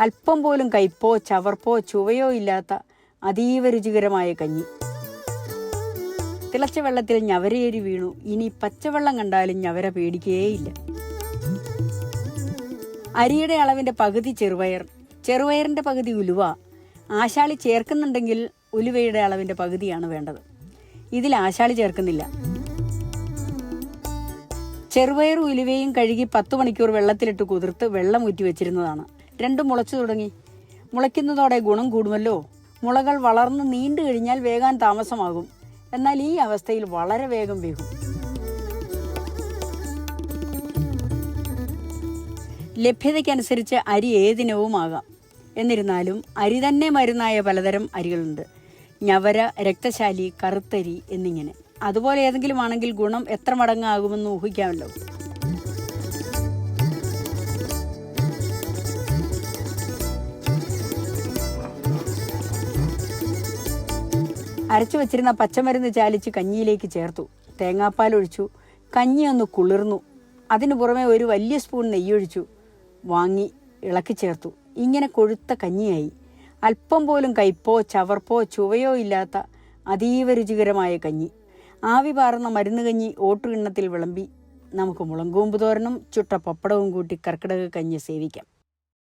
അല്പം പോലും കയ്പോ ചവർപ്പോ ചുവയോ ഇല്ലാത്ത അതീവ രുചികരമായ കഞ്ഞി. തിളച്ച വെള്ളത്തിൽ ഞവരയേരി വീണു. ഇനി പച്ചവെള്ളം കണ്ടാലും ഞവര പേടിക്കുകയേയില്ല അരിയുടെ അളവിന്റെ പകുതി ചെറുവയർ ചെറുവയറിന്റെ പകുതി ഉലുവ. ആശാളി ചേർക്കുന്നുണ്ടെങ്കിൽ ഉലുവയുടെ അളവിന്റെ പകുതിയാണ് വേണ്ടത്. ഇതിൽ ആശാളി ചേർക്കുന്നില്ല. ചെറുപയറും ഉലുവയും കഴുകി പത്ത് മണിക്കൂർ വെള്ളത്തിലിട്ട് കുതിർത്ത് വെള്ളം ഊറ്റി വെച്ചിരുന്നതാണ് രണ്ടും മുളച്ചു തുടങ്ങി. മുളയ്ക്കുന്നതോടെ ഗുണം കൂടുമല്ലോ. മുളകൾ വളർന്ന് നീണ്ടു കഴിഞ്ഞാൽ വേകാൻ താമസമാകും. എന്നാൽ ഈ അവസ്ഥയിൽ വളരെ വേഗം വേകും. ലഭ്യതയ്ക്കനുസരിച്ച് അരി ഏതിനവും ആകാം. എന്നിരുന്നാലും അരി തന്നെ മരുന്നായ പലതരം അരികളുണ്ട്. ഞവര രക്തശാലി കറുത്തരി എന്നിങ്ങനെ. അതുപോലെ ഏതെങ്കിലും ആണെങ്കിൽ ഗുണം എത്ര മടങ്ങാകുമെന്ന് ഊഹിക്കാമല്ലോ. അരച്ചു വച്ചിരുന്ന പച്ചമരുന്ന് ചാലിച്ച് കഞ്ഞിയിലേക്ക് ചേർത്തു. തേങ്ങാപ്പാൽ ഒഴിച്ചു. കഞ്ഞി ഒന്ന് കുളിർന്നു. അതിനു പുറമെ ഒരു വലിയ സ്പൂൺ നെയ്യൊഴിച്ചു. വാങ്ങി ഇളക്കി ചേർത്തു. ഇങ്ങനെ കൊഴുത്ത കഞ്ഞിയായി. അല്പം പോലും കയ്പോ ചവർപ്പോ ചുവയോ ഇല്ലാത്ത അതീവ രുചികരമായ കഞ്ഞി. ആവി പാറുന്ന മരുന്ന് കഞ്ഞി ഓട്ടുകിണ്ണത്തിൽ വിളമ്പി. നമുക്ക് മുളങ്കൂമ്പ് തോരനും ചുട്ട പപ്പടവും കൂട്ടി കർക്കിടക കഞ്ഞി സേവിക്കാം.